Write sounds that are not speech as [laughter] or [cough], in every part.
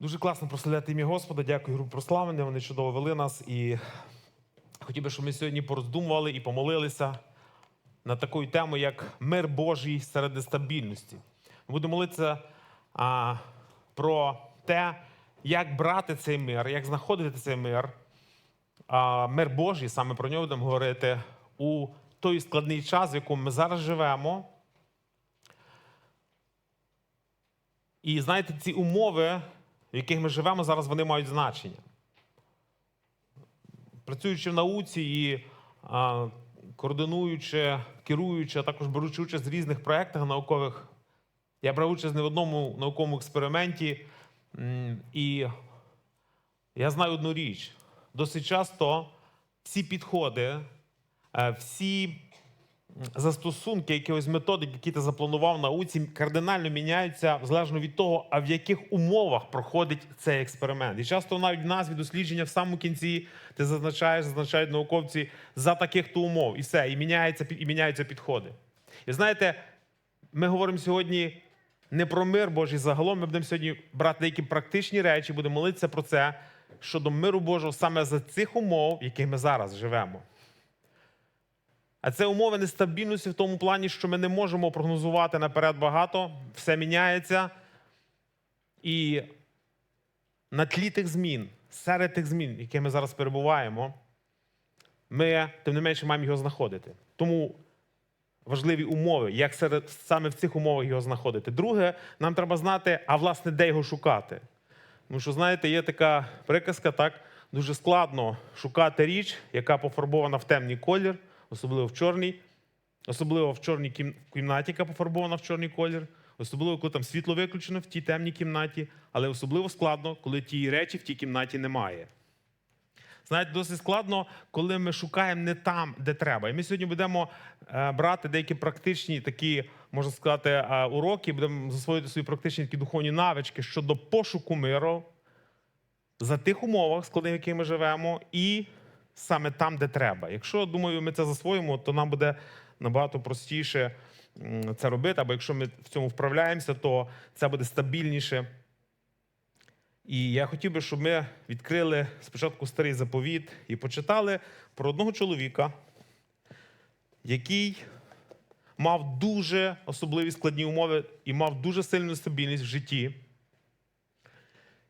Дуже класно прославляти ім'я Господа. Дякую групі прославлення. Вони чудово вели нас. І хотів би, щоб ми сьогодні пороздумували і помолилися на таку тему, як мир Божий серед нестабільності. Будемо молитися а, про те, як брати цей мир, як знаходити цей мир. А, мир Божий, саме про нього будемо говорити у той складний час, в якому ми зараз живемо. І знаєте, ці умови, в яких ми живемо зараз, вони мають значення. Працюючи в науці і а, координуючи, керуючи, а також беручи участь в різних проєктах наукових, я брав участь не в одному науковому експерименті, і я знаю одну річ: досить часто всі підходи, е, всі застосунки якихось методик, які ти запланував в науці, кардинально міняються залежно від того, а в яких умовах проходить цей експеримент. І часто навіть в назві дослідження в самому кінці ти зазначаєш, зазначають науковці за таких то умов, і все, і міняється, і міняються підходи. І знаєте, ми говоримо сьогодні не про мир Божий загалом. Ми будемо сьогодні брати деякі практичні речі, будемо молитися про це щодо миру Божого саме за цих умов, в яких ми зараз живемо. А це умови нестабільності в тому плані, що ми не можемо прогнозувати наперед багато, все міняється. І на тлі тих змін, серед тих змін, які ми зараз перебуваємо, ми, тим не менше, маємо його знаходити. Тому важливі умови, як серед, саме в цих умовах його знаходити. Друге, нам треба знати, а власне, де його шукати. Тому що, знаєте, є така приказка, так, дуже складно шукати річ, яка пофарбована в темний колір, особливо в чорній, особливо в чорній кім- кімнаті, яка пофарбована в чорний колір, особливо, коли там світло виключено в тій темній кімнаті, але особливо складно, коли тієї речі в тій кімнаті немає. Знаєте, досить складно, коли ми шукаємо не там, де треба. І ми сьогодні будемо е, брати деякі практичні такі, можна сказати, е, уроки, будемо засвоїти свої практичні такі духовні навички щодо пошуку миру за тих умовах, складних, в яких ми живемо, і саме там, де треба. Якщо думаю, ми це засвоїмо, то нам буде набагато простіше це робити. Або якщо ми в цьому вправляємося, то це буде стабільніше. І я хотів би, щоб ми відкрили спочатку старий заповіт і почитали про одного чоловіка, який мав дуже особливі складні умови і мав дуже сильну стабільність в житті.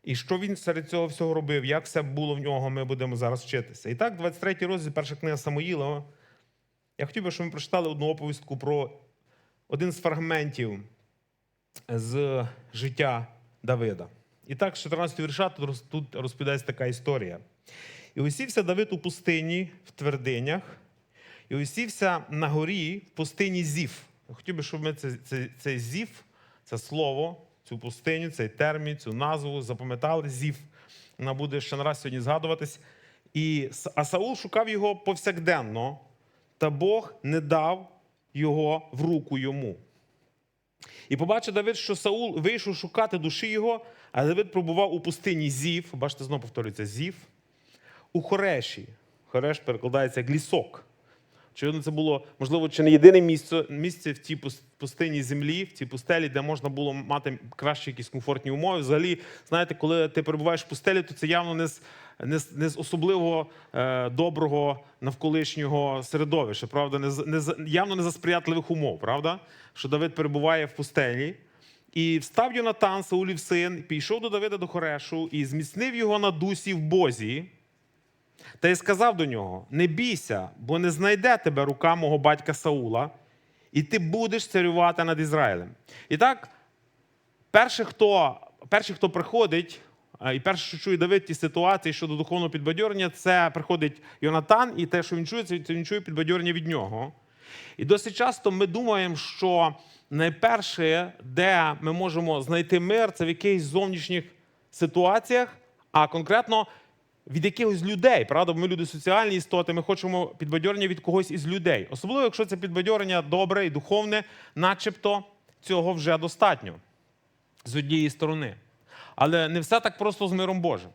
І що він серед цього всього робив, як все було в нього, ми будемо зараз вчитися. І так, 23 розділ, перша книга Самоїла. Я хотів би, щоб ми прочитали одну оповістку про один з фрагментів з життя Давида. І так, з 14 вірша тут розповідається така історія. І усівся Давид у пустині в твердинях, і усівся на горі в пустині Зів. Я хотів би, щоб ми це, це, це Зів, це слово, цю пустиню, цей термін, цю назву запам'ятали Зів. Вона буде ще не раз сьогодні згадуватись. І, а Саул шукав його повсякденно, та Бог не дав його в руку йому. І побачив Давид, що Саул вийшов шукати душі його, а Давид пробував у пустині Зів. Бачите, знову повторюється Зів. У Хореші. Хореш перекладається як лісок. Очевидно, це було, можливо, чи не єдине місце, місце в пус- пустині землі, в цій пустелі, де можна було мати кращі якісь комфортні умови. Взагалі, знаєте, коли ти перебуваєш в пустелі, то це явно не з, не з, не з особливо е, доброго навколишнього середовища, правда, не, не, явно не за сприятливих умов, правда? Що Давид перебуває в пустелі. І встав Йонатан, Саулів син, пішов до Давида до Хорешу і зміцнив його на дусі в Бозі. Та й сказав до нього: Не бійся, бо не знайде тебе рука мого батька Саула, і ти будеш царювати над Ізраїлем. І так, перший, хто, перший, хто приходить, е, і перше, що чує Давид в тій ситуації щодо духовного підбадьорення, це приходить Йонатан, і те, що він чує, це він чує підбадьорення від нього. І досить часто ми думаємо, що найперше, де ми можемо знайти мир, це в якихось зовнішніх ситуаціях, а конкретно від якихось людей. Правда, ми люди соціальні істоти, ми хочемо підбадьорення від когось із людей. Особливо, якщо це підбадьорення добре і духовне, начебто цього вже достатньо з однієї сторони. Але не все так просто з миром Божим.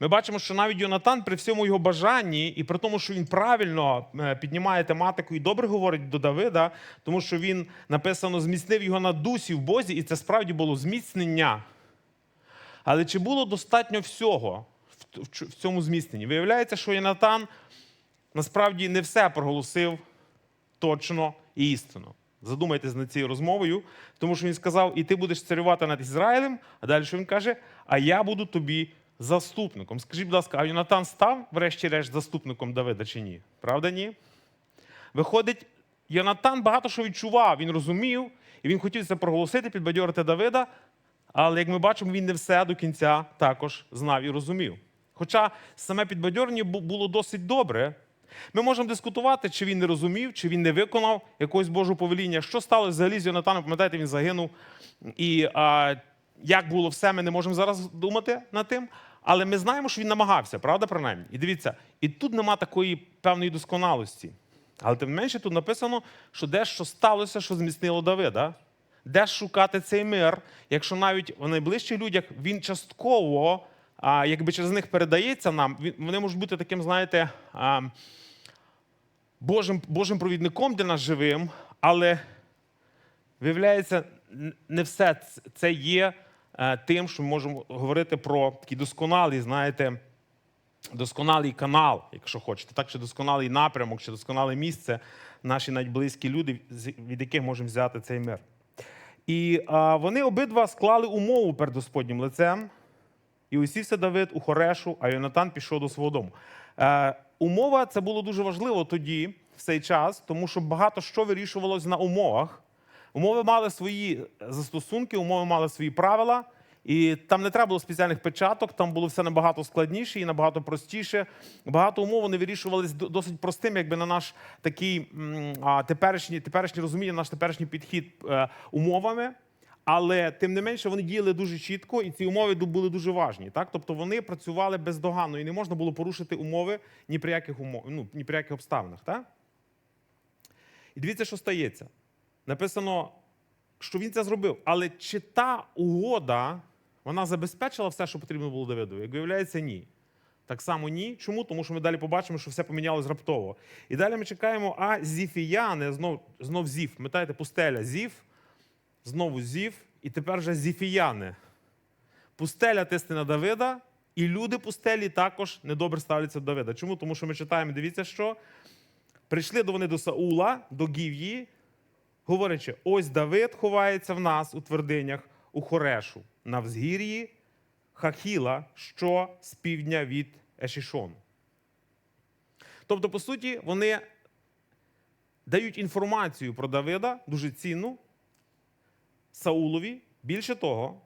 Ми бачимо, що навіть Йонатан при всьому його бажанні, і при тому, що він правильно е, піднімає тематику і добре говорить до Давида, тому що він написано зміцнив його на дусі в Бозі, і це справді було зміцнення. Але чи було достатньо всього в, цьому зміцненні? Виявляється, що Єнатан насправді не все проголосив точно і істинно. Задумайтесь над цією розмовою, тому що він сказав: і ти будеш царювати над Ізраїлем. А далі він каже? А я буду тобі заступником. Скажіть, будь ласка, а Йонатан став, врешті-решт, заступником Давида чи ні? Правда, ні? Виходить, Йонатан багато що відчував, він розумів, і він хотів це проголосити, підбадьорити Давида. Але як ми бачимо, він не все до кінця також знав і розумів. Хоча саме підбадьорення було досить добре. Ми можемо дискутувати, чи він не розумів, чи він не виконав якогось Божого повеління. Що сталося взагалі з Йонатаном? Пам'ятаєте, він загинув. І а, як було все, ми не можемо зараз думати над тим. Але ми знаємо, що він намагався, правда, принаймні? І дивіться, і тут нема такої певної досконалості. Але тим не менше тут написано, що дещо сталося, що зміцнило Давида. Де шукати цей мир, якщо навіть в найближчих людях він частково, якби через них передається нам, вони можуть бути таким, знаєте, Божим, Божим провідником для нас живим, але виявляється, не все це є е, тим, що ми можемо говорити про такий досконалий, знаєте, досконалий канал, якщо хочете, так чи досконалий напрямок, чи досконале місце, наші найблизькі люди, від яких можемо взяти цей мир. І а, вони обидва склали умову перед Господнім лицем. І усівся Давид у Хорешу, а Йонатан пішов до свого дому. Е, умова це було дуже важливо тоді, в цей час, тому що багато що вирішувалось на умовах. Умови мали свої застосунки, умови мали свої правила, і там не треба було спеціальних печаток, там було все набагато складніше і набагато простіше. Багато умов вони вирішувались досить простим, якби на наш такий теперішній, теперішній розуміння, наш теперішній підхід е, умовами. Але тим не менше вони діяли дуже чітко, і ці умови були дуже важні. Так? Тобто вони працювали бездоганно, і не можна було порушити умови ні при яких умов, ну, ні при яких обставинах. Так? І дивіться, що стається. Написано, що він це зробив. Але чи та угода вона забезпечила все, що потрібно було Давидові? Як виявляється, ні. Так само ні. Чому? Тому що ми далі побачимо, що все помінялось раптово. І далі ми чекаємо, а зіфіяни, знов, знов зів, пам'ятаєте, пустеля зів, знову зів, і тепер вже зіфіяни. Пустеля тисне на Давида, і люди пустелі також недобре ставляться до Давида. Чому? Тому що ми читаємо, дивіться, що прийшли вони до Саула, до Гів'ї, говорячи: ось Давид ховається в нас у твердинях у Хорешу, на взгір'ї Хахіла, що з півдня від Ешішону. Тобто, по суті, вони дають інформацію про Давида, дуже цінну, Саулові. Більше того,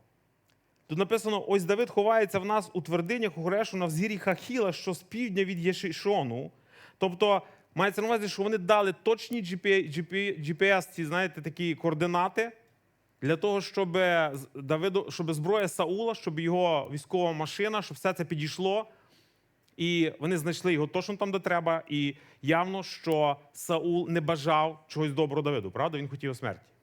тут написано: ось Давид ховається в нас у твердинях у Горешу на взгір'ї Хахіла, що з півдня від Єшишону. Тобто, мається на увазі, що вони дали точні GPS, ці, знаєте, такі координати для того, щоб Давиду, щоб зброя Саула, щоб його військова машина, щоб все це підійшло. І вони знайшли його точно там, де треба. І явно, що Саул не бажав чогось доброго Давиду, правда? Він хотів смерті.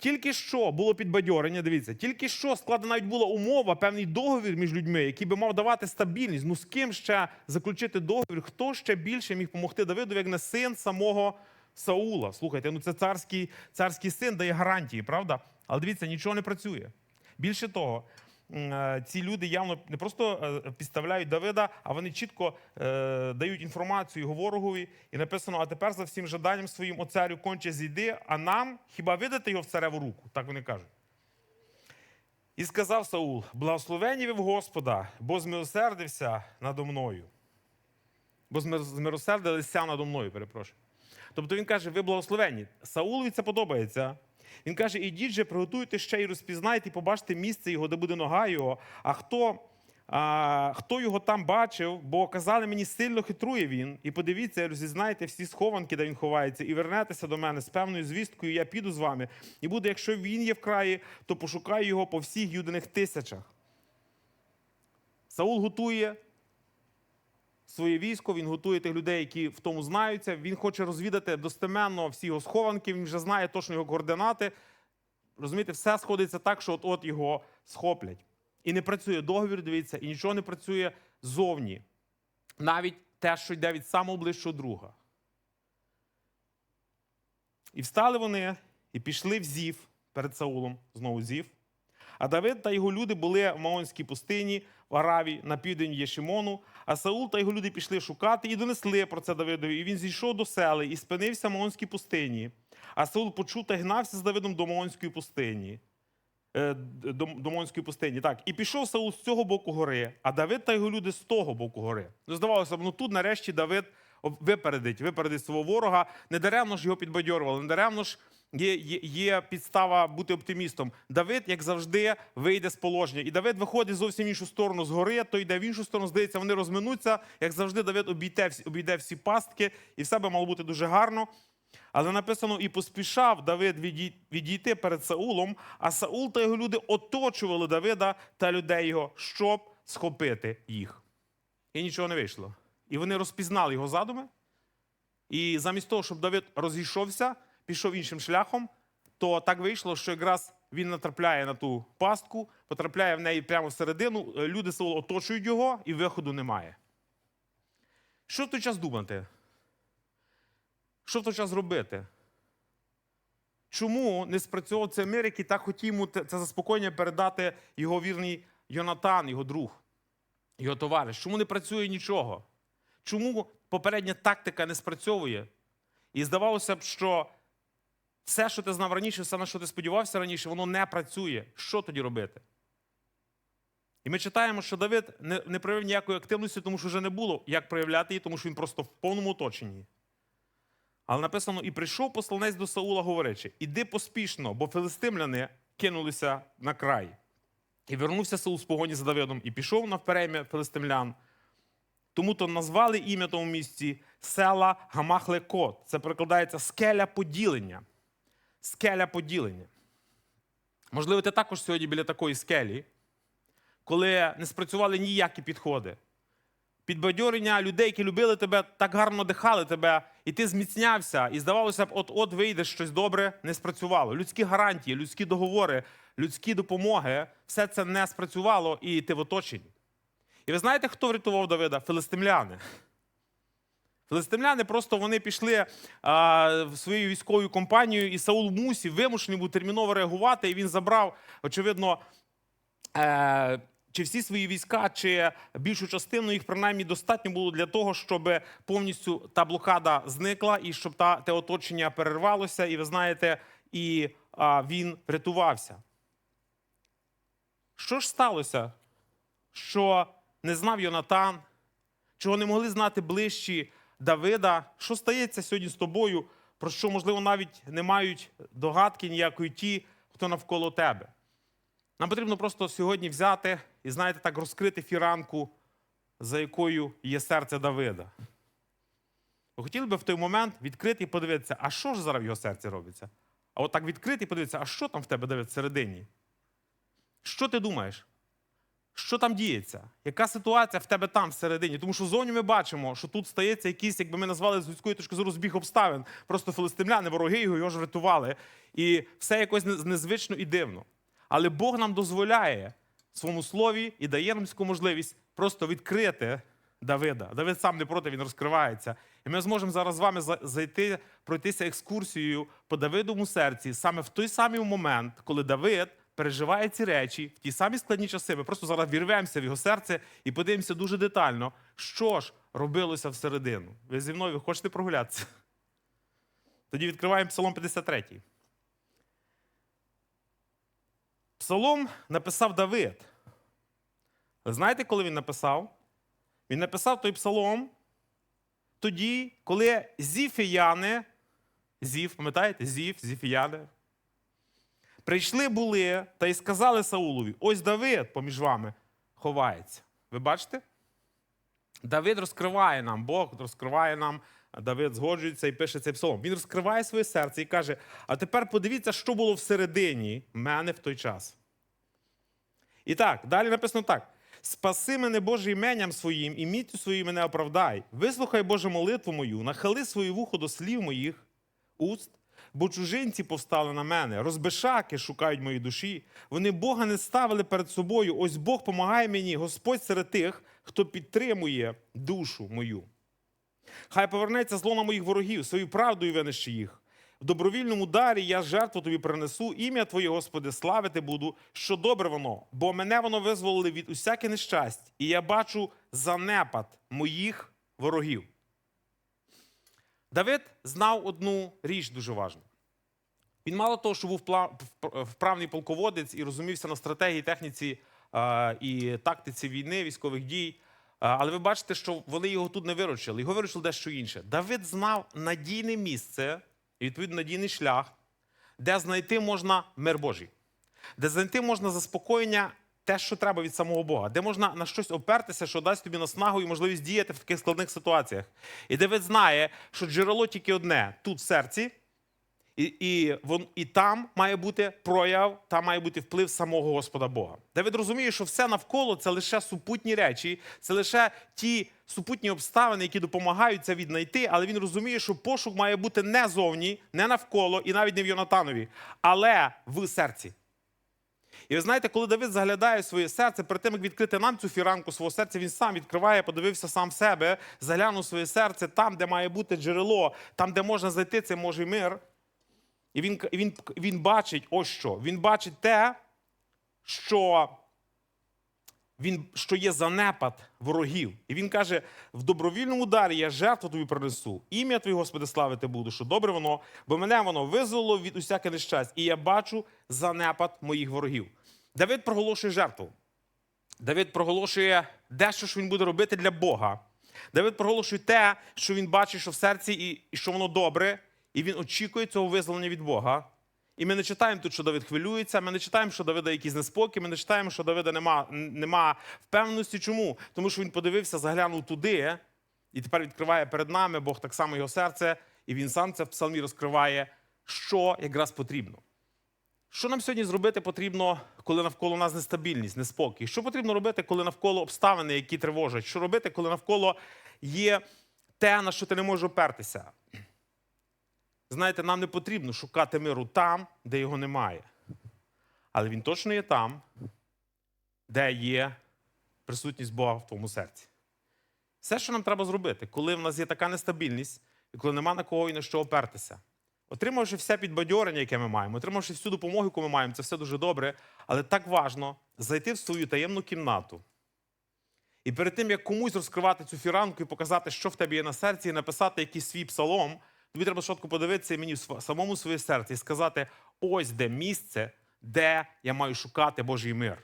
Тільки що було підбадьорення, дивіться, тільки що складена навіть була умова, певний договір між людьми, який би мав давати стабільність. Ну з ким ще заключити договір? Хто ще більше міг допомогти Давиду, як не син самого Саула? Слухайте, ну це царський, царський син дає гарантії, правда? Але дивіться, нічого не працює. Більше того, ці люди явно не просто е, підставляють Давида, а вони чітко е, дають інформацію його ворогові. І написано: а тепер за всім жаданням своїм оцарю конче зійди, а нам хіба видати його в цареву руку? Так вони кажуть. І сказав Саул: благословені ви в Господа, бо змилосердився надо мною. Бо змир- змилосердилися надо мною, перепрошую. Тобто він каже: ви благословені. Саулові це подобається. Він каже: ідіть же, приготуйте ще і розпізнайте, і побачите місце його, де буде нога його. А хто, а, хто його там бачив, бо казали мені, сильно хитрує він. І подивіться, розізнайте всі схованки, де він ховається, і вернетеся до мене з певною звісткою, я піду з вами. І буде, якщо він є в краї, то пошукаю його по всіх юдиних тисячах. Саул готує своє військо, він готує тих людей, які в тому знаються. Він хоче розвідати достеменно всі його схованки, він вже знає точно його координати. Розумієте, все сходиться так, що от-от його схоплять. І не працює договір, дивіться, і нічого не працює зовні. Навіть те, що йде від самого ближчого друга. І встали вони і пішли в Зів перед Саулом, знову Зів. А Давид та його люди були в Маонській пустині в Аравії на південь Єшимону. А Саул та його люди пішли шукати і донесли про це Давидові. І він зійшов до сели і спинився в Маонській пустині. А Саул почув та гнався з Давидом до Маонської пустині. Е, До, до Маонської пустині. Так, і пішов Саул з цього боку гори, а Давид та його люди з того боку гори. Ну, здавалося б, ну тут нарешті Давид випередить, випередить свого ворога. Не даремно ж його підбадьорували, не даремно ж є, є, є підстава бути оптимістом. Давид, як завжди, вийде з положення. І Давид виходить зовсім іншу сторону з гори, то йде в іншу сторону, здається, вони розминуться. Як завжди, Давид обійде, обійде всі пастки, і все би мало бути дуже гарно. Але написано, і поспішав Давид відійти перед Саулом, а Саул та його люди оточували Давида та людей його, щоб схопити їх. І нічого не вийшло. І вони розпізнали його задуми. І замість того, щоб Давид розійшовся, пішов іншим шляхом, то так вийшло, що якраз він натрапляє на ту пастку, потрапляє в неї прямо всередину. е, Люди Саула оточують його, і виходу немає. Що в той час думати? Що в той час робити? Чому не спрацьовував цей мир, який так хотів йому це заспокоєння передати його вірний Йонатан, його друг, його товариш? Чому не працює нічого? Чому попередня тактика не спрацьовує? І здавалося б, що все, що ти знав раніше, все, на що ти сподівався раніше, воно не працює. Що тоді робити? І ми читаємо, що Давид не, не проявив ніякої активності, тому що вже не було як проявляти її, тому що він просто в повному оточенні. Але написано: і прийшов посланець до Саула, говорячи: іди поспішно, бо филистимляни кинулися на край. І вернувся Саул з погоні за Давидом, і пішов навперем'я филистимлян. Тому то назвали ім'я тому місці села Гамахлекот. Це перекладається скеля поділення. Скеля поділення. Можливо, ти також сьогодні біля такої скелі, коли не спрацювали ніякі підходи підбадьорення людей, які любили тебе, так гарно дихали тебе, і ти зміцнявся, і здавалося б, от-от вийде щось добре, не спрацювало. Людські гарантії, людські договори, людські допомоги все це не спрацювало, і ти в оточенні. І ви знаєте, хто врятував Давида? Филистимляни. Филистимляни просто вони пішли а, в свою військову компанію, і Саул мусів вимушений був терміново реагувати, і він забрав, очевидно, е, чи всі свої війська, чи більшу частину їх принаймні достатньо було для того, щоб повністю та блокада зникла і щоб та, те оточення перервалося, і ви знаєте, і а, він врятувався. Що ж сталося, що не знав Йонатан, чого не могли знати ближчі Давида? Що стається сьогодні з тобою, про що, можливо, навіть не мають догадки ніякої ті, хто навколо тебе? Нам потрібно просто сьогодні взяти і, знаєте, так розкрити фіранку, за якою є серце Давида. Ви хотіли би в той момент відкрити і подивитися, а що ж зараз в його серці робиться? А от так відкрити і подивитися, а що там в тебе Давид всередині? Що ти думаєш? Що там діється? Яка ситуація в тебе там всередині? Тому що зовні ми бачимо, що тут стається якийсь, якби ми назвали з людської точки зору збіг обставин. Просто филистимляни, вороги його його ж врятували. І все якось нез- незвично і дивно. Але Бог нам дозволяє своєму слові і дає нам таку можливість просто відкрити Давида. Давид сам не проти, він розкривається. І ми зможемо зараз з вами зайти, пройтися екскурсією по Давидовому серці саме в той самий момент, коли Давид переживає ці речі в ті самі складні часи. Ми просто зараз вірвемося в його серце і подивимося дуже детально, що ж робилося всередину. Ви зі мною ви хочете прогулятися? Тоді відкриваємо Псалом 53. Псалом написав Давид. Знаєте, коли він написав? Він написав той псалом тоді, коли зіфіяни, зів, пам'ятаєте, зів, зіфіяни, прийшли були та й сказали Саулові: ось Давид поміж вами ховається. Ви бачите? Давид розкриває нам, Бог розкриває нам, Давид згоджується і пише цей псалом. Він розкриває своє серце і каже: а тепер подивіться, що було всередині мене в той час. І так, далі написано так: спаси мене Боже іменням своїм, і міттю своїм мене оправдай. Вислухай Боже молитву мою, нахили своє вухо до слів моїх уст, бо чужинці повстали на мене, розбишаки шукають мої душі. Вони Бога не ставили перед собою. Ось Бог помагає мені, Господь серед тих, хто підтримує душу мою. Хай повернеться зло на моїх ворогів, свою правдою винищи їх. В добровільному дарі я жертву тобі принесу, ім'я Твоє, Господи, славити буду, що добре воно, бо мене воно визволили від усяких нещасть, і я бачу занепад моїх ворогів. Давид знав одну річ дуже важну. Він мало того, що був вправний полководець і розумівся на стратегії, техніці е, і тактиці війни, військових дій. Е, Але ви бачите, що вони його тут не виручили. Його виручили дещо інше. Давид знав надійне місце і відповідно надійний шлях, де знайти можна мир Божий, де знайти можна заспокоєння те, що треба від самого Бога, де можна на щось опертися, що дасть тобі наснагу і можливість діяти в таких складних ситуаціях. І Давид знає, що джерело тільки одне тут в серці. І, і, вон, і там має бути прояв, там має бути вплив самого Господа Бога. Давид розуміє, що все навколо це лише супутні речі, це лише ті супутні обставини, які допомагають це віднайти, але він розуміє, що пошук має бути не зовні, не навколо і навіть не в Йонатанові, але в серці. І ви знаєте, коли Давид заглядає в своє серце, перед тим як відкрити нам цю фіранку свого серця, він сам відкриває, подивився сам себе, заглянув своє серце там, де має бути джерело, там, де можна знайти цей Божий мир. І він, він, він бачить ось що. Він бачить те, що, він, що є занепад ворогів. І він каже: в добровільному дарі я жертву тобі принесу. Ім'я Твоє, Господи, славити буду, що добре воно, бо мене воно визволило від усяких нещасть, і я бачу занепад моїх ворогів. Давид проголошує жертву. Давид проголошує дещо, що він буде робити для Бога. Давид проголошує те, що він бачить, що в серці, і, і що воно добре, і він очікує цього визволення від Бога. І ми не читаємо тут, що Давид хвилюється, ми не читаємо, що Давида якісь неспокій, ми не читаємо, що Давида нема, нема впевненості. Чому? Тому що він подивився, заглянув туди, і тепер відкриває перед нами Бог так само його серце, і він сам це в псалмі розкриває, що якраз потрібно. Що нам сьогодні зробити потрібно, коли навколо нас нестабільність, неспокій? Що потрібно робити, коли навколо обставини, які тривожать? Що робити, коли навколо є те, на що ти не можеш опертися? Знаєте, нам не потрібно шукати миру там, де його немає. Але він точно є там, де є присутність Бога в твоєму серці. Все, що нам треба зробити, коли в нас є така нестабільність, і коли нема на кого і на що опертися. Отримавши все підбадьорення, яке ми маємо, отримавши всю допомогу, яку ми маємо, це все дуже добре, але так важно зайти в свою таємну кімнату. І перед тим, як комусь розкривати цю фіранку і показати, що в тебе є на серці, і написати якийсь свій псалом, тобі треба швидко подивитися і мені самому своє серце і сказати: ось де місце, де я маю шукати Божий мир.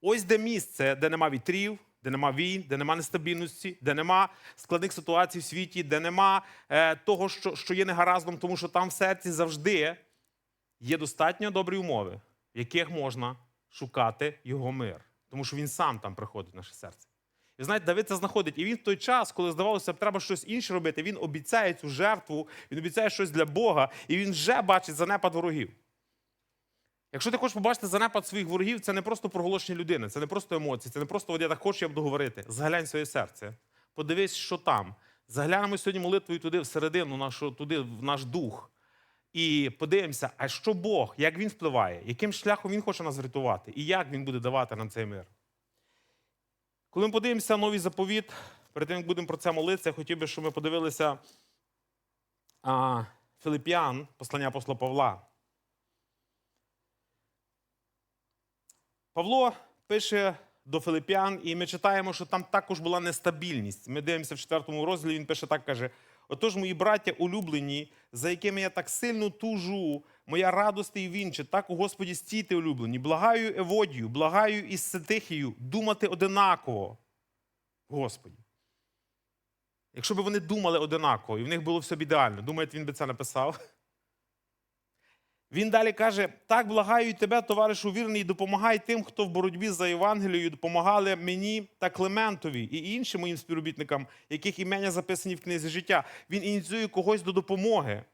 Ось де місце, де нема вітрів, де нема війн, де нема нестабільності, де нема складних ситуацій в світі, де нема е, того, що, що є негараздом, тому що там в серці завжди є достатньо добрі умови, в яких можна шукати його мир. Тому що він сам там приходить в наше серце. І знаєте, Давид це знаходить. І він в той час, коли здавалося, б, треба щось інше робити, він обіцяє цю жертву, він обіцяє щось для Бога, і він вже бачить занепад ворогів. Якщо ти хочеш побачити занепад своїх ворогів, це не просто проголошення людини, це не просто емоції, це не просто от я так хочу, я буду говорити. Заглянь своє серце. Подивись, що там. Заглянемо сьогодні молитвою туди, всередину, нашу, туди, в наш дух. І подивимося, а що Бог, як він впливає, яким шляхом він хоче нас врятувати, і як він буде давати нам цей мир. Коли ми подивимося новий заповіт, перед тим як будемо про це молитися, я хотів би, щоб ми подивилися а, Филип'ян, послання апостола Павла. Павло пише до Филип'ян, і ми читаємо, що там також була нестабільність. Ми дивимося в четвертому розділі, він пише так, каже: Отож, мої браття улюблені, за якими я так сильно тужу, моя радость і вінче, так у Господі стійте улюблені. Благаю Еводію, благаю із Ситихію, думати одинаково. Господі. Якщо б вони думали одинаково, і в них було все б ідеально, думаєте, він би це написав? Він далі каже: так благаю тебе, товаришу вірний, допомагай тим, хто в боротьбі за Євангелією допомагали мені та Клементові і іншим моїм співробітникам, яких імення записані в книзі життя. Він ініціює когось до допомоги.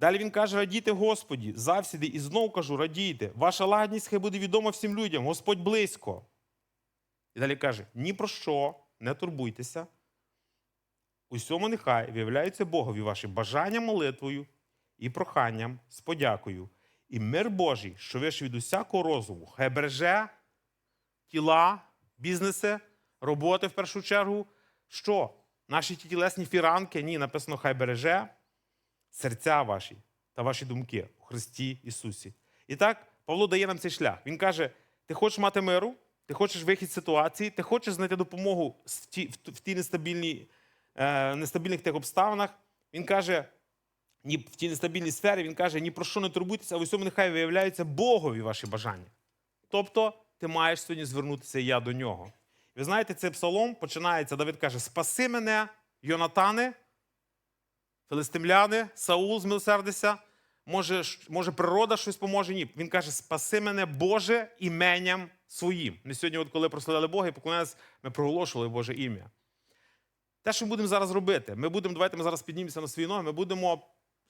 Далі він каже: радійте Господі, завсіди, і знов кажу, радійте. Ваша лагідність хай буде відома всім людям, Господь близько. І далі каже: ні про що не турбуйтеся. Усьому нехай виявляються Богові ваші бажання молитвою і проханням з подякою. І мир Божий, що вище від усякого розуму, хай береже тіла, бізнеси, роботи в першу чергу. Що? Наші ті тілесні фіранки? Ні, написано, хай береже серця ваші та ваші думки у Христі Ісусі. І так Павло дає нам цей шлях. Він каже: ти хочеш мати миру, ти хочеш вихід з ситуації, ти хочеш знайти допомогу в ті, в в ті е, нестабільних тих обставинах. Він каже, ні в тій нестабільній сфері, він каже, ні про що не турбуйтеся, а в усьому нехай виявляються Богові ваші бажання. Тобто ти маєш сьогодні звернутися я до нього. Ви знаєте, цей псалом починається, Давид каже: Спаси мене, Йонатане, филистимляни, Саул, змилосердися. Може, може, природа щось поможе? Ні. Він каже: Спаси мене, Боже, іменням своїм. Ми сьогодні, от коли прославляли Бога і поклонялись, ми проголошували Боже ім'я. Те, що ми будемо зараз робити, ми будемо, давайте ми зараз піднімемося на свої ноги, ми будемо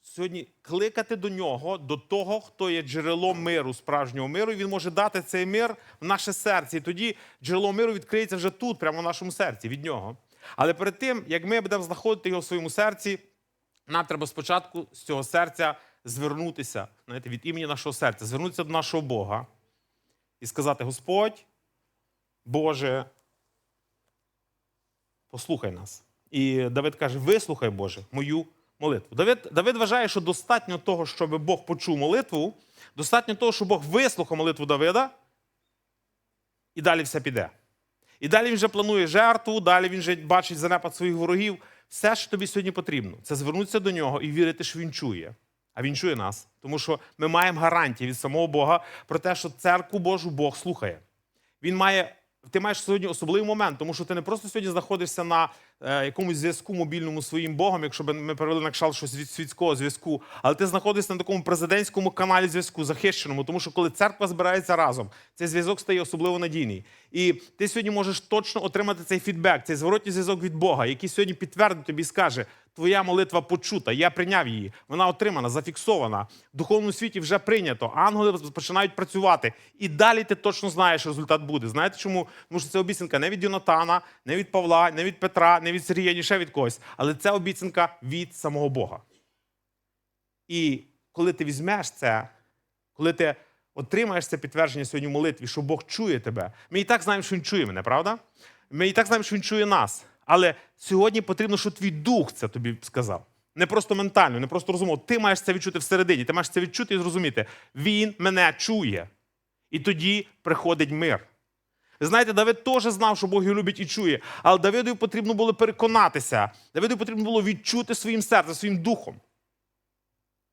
сьогодні кликати до нього, до того, хто є джерелом миру, справжнього миру. І він може дати цей мир в наше серце. І тоді джерело миру відкриється вже тут, прямо в нашому серці, від нього. Але перед тим, як ми будемо знаходити його в своєму серці, нам треба спочатку з цього серця звернутися, знаєте, від імені нашого серця, звернутися до нашого Бога і сказати: Господь, Боже, послухай нас. І Давид каже: вислухай, Боже, мою молитву. Давид, Давид вважає, що достатньо того, щоб Бог почув молитву, достатньо того, щоб Бог вислухав молитву Давида, і далі все піде. І далі він вже планує жертву, далі він вже бачить занепад своїх ворогів. Все, що тобі сьогодні потрібно, це звернутися до нього і вірити, що він чує. А він чує нас, тому що ми маємо гарантії від самого Бога про те, що церкву Божу Бог слухає. Він має. Ти маєш сьогодні особливий момент, тому що ти не просто сьогодні знаходишся на е, якомусь зв'язку мобільному своїм Богом, якщо б ми перевели на кшалт щось від світського зв'язку, але ти знаходишся на такому президентському каналі зв'язку, захищеному, тому що коли церква збирається разом, цей зв'язок стає особливо надійний. І ти сьогодні можеш точно отримати цей фідбек, цей зворотній зв'язок від Бога, який сьогодні підтвердить тобі і скаже: Твоя молитва почута, я прийняв її, вона отримана, зафіксована. В духовному світі вже прийнято. Ангели починають працювати. І далі ти точно знаєш, що результат буде. Знаєте чому? Тому що це обіцянка не від Йонатана, не від Павла, не від Петра, не від Сергія, ні ще від когось. Але це обіцянка від самого Бога. І коли ти візьмеш це, коли ти отримаєш це підтвердження сьогодні в молитві, що Бог чує тебе, ми і так знаємо, що Він чує мене, правда? Ми і так знаємо, що Він чує нас. Але сьогодні потрібно, щоб твій дух це тобі сказав. Не просто ментально, не просто розумово. Ти маєш це відчути всередині, ти маєш це відчути і зрозуміти. Він мене чує. І тоді приходить мир. Знаєте, Давид теж знав, що Бог його любить і чує, але Давиду потрібно було переконатися. Давиду потрібно було відчути своїм серцем, своїм духом.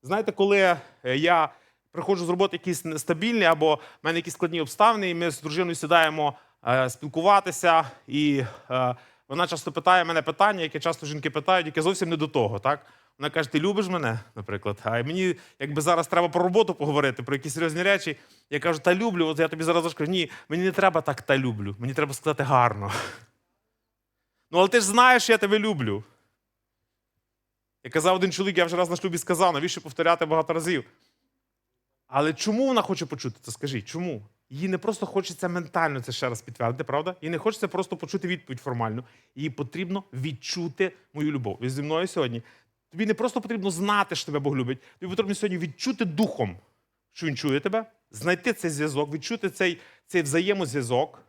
Знаєте, коли е, я приходжу з роботи якісь нестабільні, або в мене якісь складні обставини, і ми з дружиною сідаємо е, спілкуватися, і е, вона часто питає мене питання, яке часто жінки питають, яке зовсім не до того. Так? Вона каже: Ти любиш мене, [laughs] наприклад. А мені, якби зараз треба про роботу поговорити, про якісь серйозні речі. Я кажу, та люблю. От я тобі зараз скажу, ні, мені не треба так та люблю. Мені треба сказати гарно. [laughs] Ну, але ти ж знаєш, що я тебе люблю. Я казав один чоловік, я вже раз на шлюбі сказав, навіщо повторяти багато разів. Але чому вона хоче почути це? Скажіть, чому? Їй не просто хочеться ментально це ще раз підтвердити, правда? Їй не хочеться просто почути відповідь формальну. Їй потрібно відчути мою любов. Ви зі мною сьогодні. Тобі не просто потрібно знати, що тебе Бог любить. Тобі потрібно сьогодні відчути духом, що він чує тебе, знайти цей зв'язок, відчути цей, цей взаємозв'язок.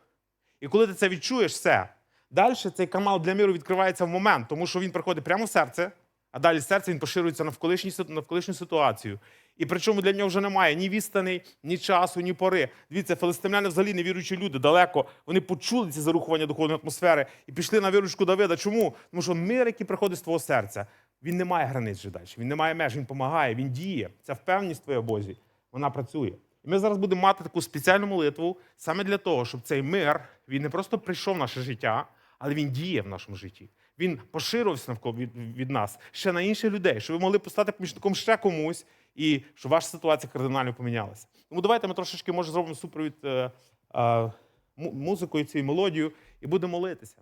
І коли ти це відчуєш, все. Далі цей канал для миру відкривається в момент, тому що він приходить прямо в серце, а далі з серця він поширюється на навколишню, навколишню ситуацію. І причому для нього вже немає ні відстаней, ні часу, ні пори. Дивіться, филистимляни взагалі невіруючі люди далеко. Вони почули ці зарухування духовної атмосфери і пішли на виручку Давида. Чому? Тому що мир, який приходить з твого серця, він не має границь вже далі. Він не має меж, він допомагає, він діє. Ця впевненість твоя Бозі, вона працює. І ми зараз будемо мати таку спеціальну молитву саме для того, щоб цей мир він не просто прийшов в наше життя, але він діє в нашому житті. Він поширився навколо від, від нас ще на інших людей, щоб ви могли постати помічником ще комусь, і щоб ваша ситуація кардинально помінялася. Тому давайте ми трошечки може зробимо супровід е, е, му- музикою цією мелодією і будемо молитися.